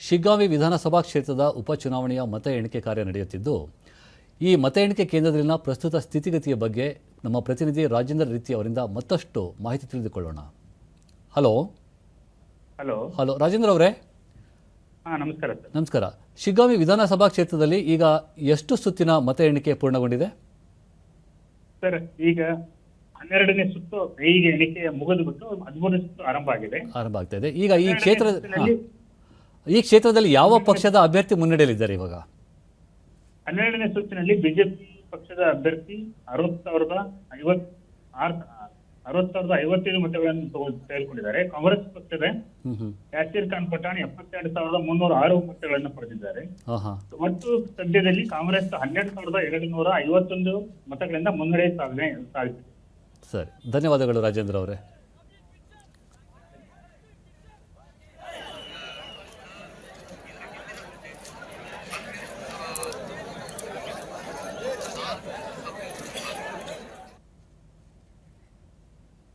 ಶಿಗ್ಗಾಂವಿ ವಿಧಾನಸಭಾ ಕ್ಷೇತ್ರದ ಉಪಚುನಾವಣೆಯ ಮತ ಎಣಿಕೆ ಕಾರ್ಯ ನಡೆಯುತ್ತಿದ್ದು ಈ ಮತ ಎಣಿಕೆ ಕೇಂದ್ರದಲ್ಲಿನ ಪ್ರಸ್ತುತ ಸ್ಥಿತಿಗತಿಯ ಬಗ್ಗೆ ನಮ್ಮ ಪ್ರತಿನಿಧಿ ರಾಜೇಂದ್ರ ರೀತಿ ಅವರಿಂದ ಮತ್ತಷ್ಟು ಮಾಹಿತಿ ತಿಳಿದುಕೊಳ್ಳೋಣ. ಹಲೋ? ಹಲೋ? ಹಲೋ ರಾಜೇಂದ್ರ ಅವರೇ? ಹಾ ನಮಸ್ಕಾರ ನಮಸ್ಕಾರ. ಶಿಗ್ಗಾಂವಿ ವಿಧಾನಸಭಾ ಕ್ಷೇತ್ರದಲ್ಲಿ ಈಗ ಎಷ್ಟು ಸುತ್ತಿನ ಮತ ಎಣಿಕೆ ಪೂರ್ಣಗೊಂಡಿದೆ? ಸರ್ ಈಗ ಹನ್ನೆರಡನೇ ಸುತ್ತು ಈಗ ಎಣಿಕೆ ಮುಗಿದು ಬಿಟ್ಟು ಹದಿಮೂರನೇ ಸುತ್ತು ಆರಂಭ ಆಗಿದೆ. ಆರಂಭ ಆಗ್ತಾ ಇದೆ. ಈಗ ಈ ಕ್ಷೇತ್ರ ಹನ್ನೆರಡನೇ ಸುತ್ತಿನಲ್ಲಿ ಹಾಂ. ಈ ಕ್ಷೇತ್ರದಲ್ಲಿ ಯಾವ ಪಕ್ಷದ ಅಭ್ಯರ್ಥಿ ಮುನ್ನಡೆಯಲಿದ್ದಾರೆ ಇವಾಗ? ಹನ್ನೆರಡನೇ ಸುತ್ತಿನಲ್ಲಿ ಬಿಜೆಪಿ ಪಕ್ಷದ ಅಭ್ಯರ್ಥಿ ಅರವತ್ ಸಾವಿರದ ಐವತ್ ಆರ್ ಅರವತ್ ಸಾವಿರದ ಐವತ್ತೈದು ಮತಗಳನ್ನು ತಗೊ- ತೆಗೆದುಕೊಂಡಿದ್ದಾರೆ. ಕಾಂಗ್ರೆಸ್ ಪಕ್ಷದ ಹ್ಞೂ ಖಾನ್ ಪಟಾಣಿ ಎಪ್ಪತ್ತೆರಡು ಸಾವಿರದ ಮುನ್ನೂರ ಆರು ಮತಗಳನ್ನು ಪಡೆದಿದ್ದಾರೆ. ಒಟ್ಟು ಸದ್ಯದಲ್ಲಿ ಕಾಂಗ್ರೆಸ್ ಹನ್ನೆರಡು ಸಾವಿರದ ಎರಡು ನೂರ ಐವತ್ತೊಂದು ಮತಗಳಿಂದ ಮುನ್ನಡೆ ಸಾಧನೆ ಸಾಧಿಸಿದೆ. ಸರಿ. ಧನ್ಯವಾದಗಳು ರಾಜೇಂದ್ರ ಅವರೇ.